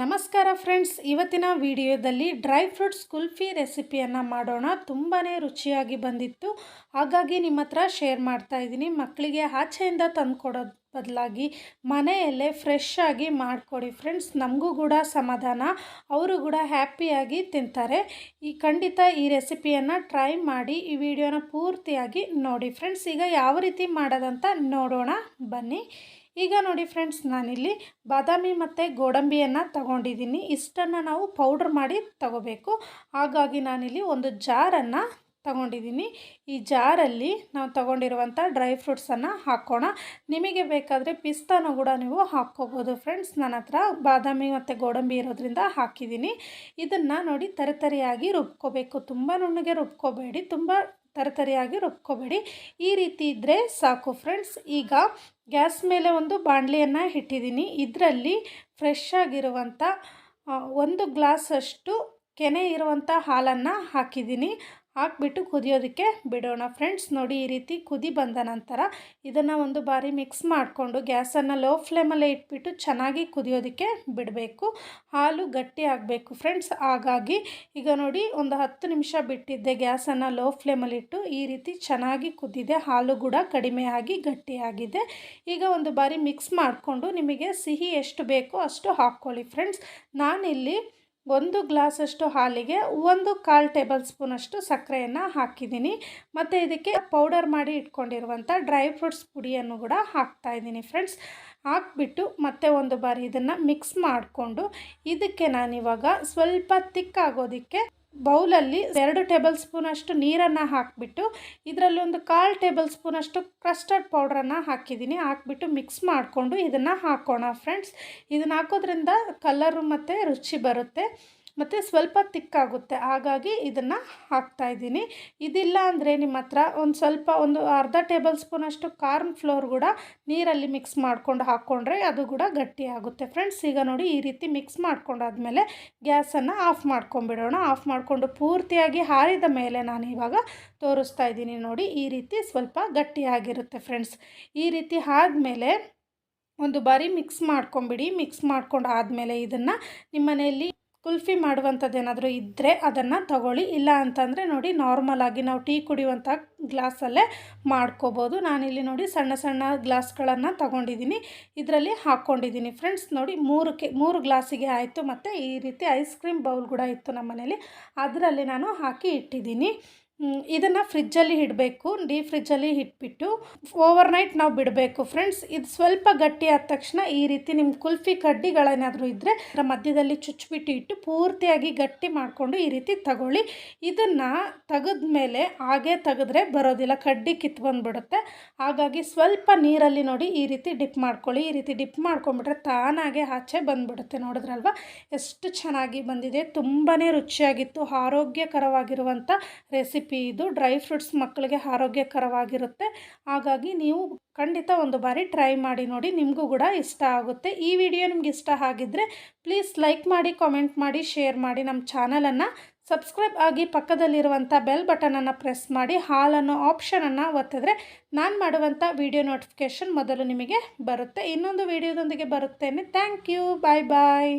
ನಮಸ್ಕಾರ ಫ್ರೆಂಡ್ಸ್, ಇವತ್ತಿನ ವಿಡಿಯೋದಲ್ಲಿ ಡ್ರೈ ಫ್ರೂಟ್ಸ್ ಕುಲ್ಫಿ ರೆಸಿಪಿಯನ್ನು ಮಾಡೋಣ. ತುಂಬಾ ರುಚಿಯಾಗಿ ಬಂದಿತ್ತು. ಹಾಗಾಗಿ ನಿಮ್ಮ ಹತ್ರ ಶೇರ್ ಮಾಡ್ತಾ ಇದ್ದೀನಿ. ಮಕ್ಕಳಿಗೆ ಆಚೆಯಿಂದ ತಂದುಕೊಡೋದು ಬದಲಾಗಿ ಮನೆಯಲ್ಲೇ ಫ್ರೆಶ್ ಆಗಿ ಮಾಡಿಕೊಡಿ ಫ್ರೆಂಡ್ಸ್. ನಮಗೂ ಕೂಡ ಸಮಾಧಾನ. ಅವರು ಕೂಡ ಹ್ಯಾಪಿಯಾಗಿ ತಿಂತಾರೆ. ಈ ಖಂಡಿತ ಈ ರೆಸಿಪಿಯನ್ನು ಟ್ರೈ ಮಾಡಿ, ಈ ವಿಡಿಯೋನ ಪೂರ್ತಿಯಾಗಿ ನೋಡಿ ಫ್ರೆಂಡ್ಸ್. ಈಗ ಯಾವ ರೀತಿ ಮಾಡೋದಂತ ನೋಡೋಣ. ಬನ್ನಿ. ಈಗ ನೋಡಿ ಫ್ರೆಂಡ್ಸ್ ನಾನಿಲ್ಲಿ ಬಾದಾಮಿ ಮತ್ತು ಗೋಡಂಬಿಯನ್ನು ತಗೊಂಡಿದ್ದೀನಿ. ಇಷ್ಟನ್ನು ನಾವು ಪೌಡ್ರ್ ಮಾಡಿ ತಗೋಬೇಕು. ಹಾಗಾಗಿ ನಾನಿಲ್ಲಿ ಒಂದು ಜಾರನ್ನು ತಗೊಂಡಿದ್ದೀನಿ. ಈ ಜಾರಲ್ಲಿ ನಾವು ತಗೊಂಡಿರುವಂಥ ಡ್ರೈ ಫ್ರೂಟ್ಸನ್ನು ಹಾಕೋಣ. ನಿಮಗೆ ಬೇಕಾದರೆ ಪಿಸ್ತಾನು ಕೂಡ ನೀವು ಹಾಕ್ಕೋಬೋದು ಫ್ರೆಂಡ್ಸ್ ನನ್ನ ಹತ್ರ ಬಾದಾಮಿ ಮತ್ತು ಗೋಡಂಬಿ ಇರೋದ್ರಿಂದ ಹಾಕಿದ್ದೀನಿ. ಇದನ್ನು ನೋಡಿ ತರತರಿಯಾಗಿ ರುಬ್ಕೋಬೇಕು. ತುಂಬ ನುಣ್ಣಗೆ ರುಬ್ಕೋಬೇಡಿ. ತುಂಬ ತರತರಿಯಾಗಿ ರುಬ್ಕೋಬೇಡಿ. ಈ ರೀತಿ ಇದ್ದರೆ ಸಾಕು ಫ್ರೆಂಡ್ಸ್. ಈಗ ಗ್ಯಾಸ್ ಮೇಲೆ ಒಂದು ಬಾಣಲಿಯನ್ನು ಇಟ್ಟಿದ್ದೀನಿ ಇದರಲ್ಲಿ ಫ್ರೆಶ್ ಆಗಿರುವಂಥ ಒಂದು ಗ್ಲಾಸಷ್ಟು ಕೆನೆ ಇರುವಂಥ ಹಾಲನ್ನು ಹಾಕಿದ್ದೀನಿ. ಹಾಕ್ಬಿಟ್ಟು ಕುದಿಯೋದಕ್ಕೆ ಬಿಡೋಣ ಫ್ರೆಂಡ್ಸ್. ನೋಡಿ ಈ ರೀತಿ ಕುದಿ ಬಂದ ನಂತರ ಇದನ್ನು ಒಂದು ಬಾರಿ ಮಿಕ್ಸ್ ಮಾಡಿಕೊಂಡು ಗ್ಯಾಸನ್ನು ಲೋ ಫ್ಲೇಮಲ್ಲೇ ಇಟ್ಬಿಟ್ಟು ಚೆನ್ನಾಗಿ ಕುದಿಯೋದಕ್ಕೆ ಬಿಡಬೇಕು. ಹಾಲು ಗಟ್ಟಿ ಆಗಬೇಕು ಫ್ರೆಂಡ್ಸ್. ಹಾಗಾಗಿ ಈಗ ನೋಡಿ ಒಂದು ಹತ್ತು ನಿಮಿಷ ಬಿಟ್ಟಿದ್ದೆ ಗ್ಯಾಸನ್ನು ಲೋ ಫ್ಲೇಮಲ್ಲಿಟ್ಟು ಈ ರೀತಿ ಚೆನ್ನಾಗಿ ಕುದ್ದಿದೆ ಹಾಲು ಕೂಡ ಕಡಿಮೆಯಾಗಿ ಗಟ್ಟಿಯಾಗಿದೆ ಈಗ ಒಂದು ಬಾರಿ ಮಿಕ್ಸ್ ಮಾಡಿಕೊಂಡು ನಿಮಗೆ ಸಿಹಿ ಎಷ್ಟು ಬೇಕೋ ಅಷ್ಟು ಹಾಕ್ಕೊಳ್ಳಿ ಫ್ರೆಂಡ್ಸ್. ನಾನಿಲ್ಲಿ ಒಂದು ಗ್ಲಾಸಷ್ಟು ಹಾಲಿಗೆ ಒಂದು ಕಾಲು ಟೇಬಲ್ ಸ್ಪೂನಷ್ಟು ಸಕ್ಕರೆಯನ್ನು ಹಾಕಿದ್ದೀನಿ. ಮತ್ತು ಇದಕ್ಕೆ ಪೌಡರ್ ಮಾಡಿ ಇಟ್ಕೊಂಡಿರುವಂಥ ಡ್ರೈ ಫ್ರೂಟ್ಸ್ ಪುಡಿಯನ್ನು ಕೂಡ ಹಾಕ್ತಾ ಇದ್ದೀನಿ ಫ್ರೆಂಡ್ಸ್. ಹಾಕ್ಬಿಟ್ಟು ಮತ್ತೆ ಒಂದು ಬಾರಿ ಇದನ್ನು ಮಿಕ್ಸ್ ಮಾಡಿಕೊಂಡು ಇದಕ್ಕೆ ನಾನಿವಾಗ ಸ್ವಲ್ಪ ತಿಕ್ಕಾಗೋದಕ್ಕೆ ಬೌಲಲ್ಲಿ ಎರಡು ಟೇಬಲ್ ಸ್ಪೂನಷ್ಟು ನೀರನ್ನು ಹಾಕಿಬಿಟ್ಟು, ಇದರಲ್ಲಿ ಒಂದು ಕಾಲು ಟೇಬಲ್ ಸ್ಪೂನಷ್ಟು ಕಸ್ಟರ್ಡ್ ಪೌಡ್ರನ್ನು ಹಾಕಿದ್ದೀನಿ. ಹಾಕ್ಬಿಟ್ಟು ಮಿಕ್ಸ್ ಮಾಡಿಕೊಂಡು ಇದನ್ನು ಹಾಕೋಣ ಫ್ರೆಂಡ್ಸ್. ಇದನ್ನು ಹಾಕೋದ್ರಿಂದ ಕಲರು ಮತ್ತು ರುಚಿ ಬರುತ್ತೆ. ಮತ್ತು ಸ್ವಲ್ಪ ತಿಕ್ಕಾಗುತ್ತೆ. ಹಾಗಾಗಿ ಇದನ್ನು ಹಾಕ್ತಾಯಿದ್ದೀನಿ ಇದಿಲ್ಲ ಅಂದರೆ ನಿಮ್ಮ ಹತ್ರ ಒಂದು ಸ್ವಲ್ಪ ಒಂದು ಅರ್ಧ ಟೇಬಲ್ ಸ್ಪೂನಷ್ಟು ಕಾರ್ನ್ ಫ್ಲೋರ್ ಕೂಡ ನೀರಲ್ಲಿ ಮಿಕ್ಸ್ ಮಾಡಿಕೊಂಡು ಹಾಕ್ಕೊಂಡ್ರೆ ಅದು ಕೂಡ ಗಟ್ಟಿ ಆಗುತ್ತೆ. ಫ್ರೆಂಡ್ಸ್, ಈಗ ನೋಡಿ ಈ ರೀತಿ ಮಿಕ್ಸ್ ಮಾಡ್ಕೊಂಡಾದ್ಮೇಲೆ ಗ್ಯಾಸನ್ನು ಆಫ್ ಮಾಡ್ಕೊಂಡ್ಬಿಡೋಣ. ಆಫ್ ಮಾಡಿಕೊಂಡು ಪೂರ್ತಿಯಾಗಿ ಹಾರಿದ ಮೇಲೆ ನಾನು ಇವಾಗ ತೋರಿಸ್ತಾ ಇದ್ದೀನಿ ನೋಡಿ ಈ ರೀತಿ ಸ್ವಲ್ಪ ಗಟ್ಟಿಯಾಗಿರುತ್ತೆ ಫ್ರೆಂಡ್ಸ್. ಈ ರೀತಿ ಆದಮೇಲೆ ಒಂದು ಬಾರಿ ಮಿಕ್ಸ್ ಮಾಡ್ಕೊಂಬಿಡಿ. ಮಿಕ್ಸ್ ಮಾಡ್ಕೊಂಡು ಆದಮೇಲೆ ಇದನ್ನು ನಿಮ್ಮ ಮನೆಯಲ್ಲಿ ಕುಲ್ಫಿ ಮಾಡುವಂಥದ್ದು ಏನಾದರೂ ಇದ್ದರೆ ಅದನ್ನು ತಗೊಳ್ಳಿ. ಇಲ್ಲ ಅಂತಂದರೆ ನೋಡಿ ನಾರ್ಮಲಾಗಿ ನಾವು ಟೀ ಕುಡಿಯುವಂಥ ಗ್ಲಾಸಲ್ಲೇ ಮಾಡ್ಕೋಬೋದು. ನಾನಿಲ್ಲಿ ನೋಡಿ ಸಣ್ಣ ಸಣ್ಣ ಗ್ಲಾಸ್ಗಳನ್ನು ತಗೊಂಡಿದ್ದೀನಿ. ಇದರಲ್ಲಿ ಹಾಕ್ಕೊಂಡಿದ್ದೀನಿ. ಫ್ರೆಂಡ್ಸ್ ನೋಡಿ ಮೂರಕ್ಕೆ, ಮೂರು ಗ್ಲಾಸಿಗೆ ಆಯಿತು. ಮತ್ತು ಈ ರೀತಿ ಐಸ್ ಕ್ರೀಮ್ ಬೌಲ್ ಕೂಡ ಇತ್ತು ನಮ್ಮ ಮನೇಲಿ ಅದರಲ್ಲಿ ನಾನು ಹಾಕಿ ಇಟ್ಟಿದ್ದೀನಿ. ಇದನ್ನು ಫ್ರಿಜ್ಜಲ್ಲಿ ಇಡಬೇಕು, ಡೀಪ್ ಫ್ರಿಜ್ಜಲ್ಲಿ ಇಟ್ಬಿಟ್ಟು ಓವರ್ ನೈಟ್ ನಾವು ಬಿಡಬೇಕು ಫ್ರೆಂಡ್ಸ್. ಇದು ಸ್ವಲ್ಪ ಗಟ್ಟಿ ಆದ ತಕ್ಷಣ ಈ ರೀತಿ ನಿಮ್ಮ ಕುಲ್ಫಿ ಕಡ್ಡಿಗಳೇನಾದರೂ ಇದ್ದರೆ ಅದರ ಮಧ್ಯದಲ್ಲಿ ಚುಚ್ಚಿಬಿಟ್ಟು ಇಟ್ಟು ಪೂರ್ತಿಯಾಗಿ ಗಟ್ಟಿ ಮಾಡಿಕೊಂಡು ಈ ರೀತಿ ತಗೊಳ್ಳಿ. ಇದನ್ನು ತೆಗೆದ ಮೇಲೆ ಹಾಗೆ ತೆಗೆದ್ರೆ ಬರೋದಿಲ್ಲ, ಕಡ್ಡಿ ಕಿತ್ತು ಬಂದುಬಿಡುತ್ತೆ. ಹಾಗಾಗಿ ಸ್ವಲ್ಪ ನೀರಲ್ಲಿ ನೋಡಿ ಈ ರೀತಿ ಡಿಪ್ ಮಾಡ್ಕೊಳ್ಳಿ. ಈ ರೀತಿ ಡಿಪ್ ಮಾಡ್ಕೊಂಡ್ಬಿಟ್ರೆ ತಾನಾಗೆ ಆಚೆ ಬಂದುಬಿಡುತ್ತೆ, ನೋಡಿದ್ರಲ್ವ? ಎಷ್ಟು ಚೆನ್ನಾಗಿ ಬಂದಿದೆ. ತುಂಬಾ ರುಚಿಯಾಗಿತ್ತು ಆರೋಗ್ಯಕರವಾಗಿರುವಂಥ ರೆಸಿಪಿ. ರೆಸಿಪಿ ಇದು. ಡ್ರೈ ಫ್ರೂಟ್ಸ್ ಮಕ್ಕಳಿಗೆ ಆರೋಗ್ಯಕರವಾಗಿರುತ್ತೆ. ಹಾಗಾಗಿ ನೀವು ಖಂಡಿತ ಒಂದು ಬಾರಿ ಟ್ರೈ ಮಾಡಿ ನೋಡಿ, ನಿಮಗೂ ಕೂಡ ಇಷ್ಟ ಆಗುತ್ತೆ. ಈ ವಿಡಿಯೋ ನಿಮ್ಗೆ ಇಷ್ಟ ಆಗಿದ್ದರೆ ಪ್ಲೀಸ್ ಲೈಕ್ ಮಾಡಿ, ಕಾಮೆಂಟ್ ಮಾಡಿ, ಶೇರ್ ಮಾಡಿ ನಮ್ಮ ಚಾನಲನ್ನು. ಸಬ್ಸ್ಕ್ರೈಬ್ ಆಗಿ ಪಕ್ಕದಲ್ಲಿರುವಂಥ ಬೆಲ್ ಬಟನನ್ನು ಪ್ರೆಸ್ ಮಾಡಿ, ಹಾಲನ್ನು ಆಪ್ಷನನ್ನು ಒತ್ತಿದ್ರೆ ನಾನು ಮಾಡುವಂಥ ವಿಡಿಯೋ ನೋಟಿಫಿಕೇಷನ್ ಮೊದಲು ನಿಮಗೆ ಬರುತ್ತೆ. ಇನ್ನೊಂದು ವಿಡಿಯೋದೊಂದಿಗೆ ಬರುತ್ತೇನೆ. Thank you. Bye bye.